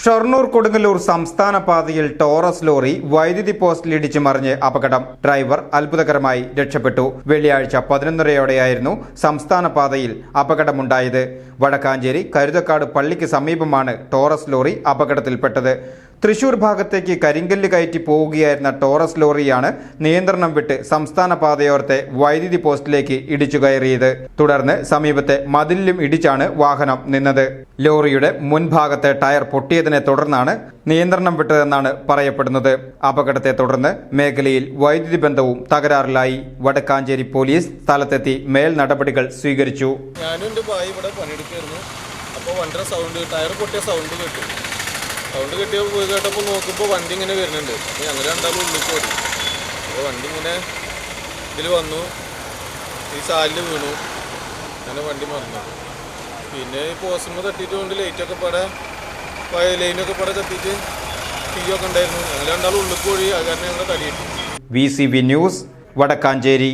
Shoranur Kodungallur സംസ്ഥാന പാതയിൽ Taurus lorry വൈദ്യുതി പോസ്റ്റിൽ ഇടിച്ചു മറിഞ്ഞ് അപകടം. ഡ്രൈവർ അത്ഭുതകരമായി രക്ഷപ്പെട്ടു. വെള്ളിയാഴ്ച പതിനൊന്നരയോടെയായിരുന്നു സംസ്ഥാന പാതയിൽ അപകടമുണ്ടായത്. വടക്കാഞ്ചേരി കരുതക്കാട് പള്ളിക്ക് സമീപമാണ് ടോറസ് ലോറി അപകടത്തിൽപ്പെട്ടത്. തൃശൂർ ഭാഗത്തേക്ക് കരിങ്കല്ല് കയറ്റി പോവുകയായിരുന്ന ടോറസ് ലോറിയാണ് നിയന്ത്രണം വിട്ട് സംസ്ഥാന പാതയോരത്തെ വൈദ്യുതി പോസ്റ്റിലേക്ക് ഇടിച്ചു കയറിയത്. തുടർന്ന് സമീപത്തെ മതിലിലും ഇടിച്ചാണ് വാഹനം നിന്നത്. ലോറിയുടെ മുൻഭാഗത്തെ ടയർ പൊട്ടിയതിനെ തുടർന്നാണ് നിയന്ത്രണം വിട്ടതെന്നാണ് പറയപ്പെടുന്നത്. അപകടത്തെ തുടർന്ന് മേഖലയിൽ വൈദ്യുതി ബന്ധവും തകരാറിലായി. വടക്കാഞ്ചേരി പോലീസ് സ്ഥലത്തെത്തി മേൽ നടപടികൾ സ്വീകരിച്ചു. ഞാനും ഇവിടെ പണിയെടുക്കായിരുന്നു. അപ്പോൾ വണ്ടിയുടെ സൗണ്ട് ടയർ പൊട്ടിയ സൗണ്ട് കേട്ടു. സൗണ്ട് കിട്ടിയ പോയി കേട്ടപ്പോൾ നോക്കുമ്പോൾ വണ്ടി ഇങ്ങനെ വരുന്നുണ്ട്. അപ്പോൾ ഞങ്ങൾ രണ്ടാളും ഉള്ളിൽ പോയി അപ്പോൾ വണ്ടി ഇങ്ങനെ ഇതിൽ വന്നു. ഈ സാലിൽ വീണു. അങ്ങനെ വണ്ടി മറന്നു പിന്നെ ഈ പോസ്റ്റുമ്പോൾ തട്ടിയിട്ട് കൊണ്ട് ലൈറ്റൊക്കെ പടെ ലൈനൊക്കെ പടെ കത്തിയിട്ട് തീയൊക്കെ ഉണ്ടായിരുന്നു. ഞങ്ങൾ രണ്ടാളും ഉള്ളിൽ പോയി. അത് കാരണം ഞങ്ങൾ തടിയിട്ടു V C B news Vadakkanchery.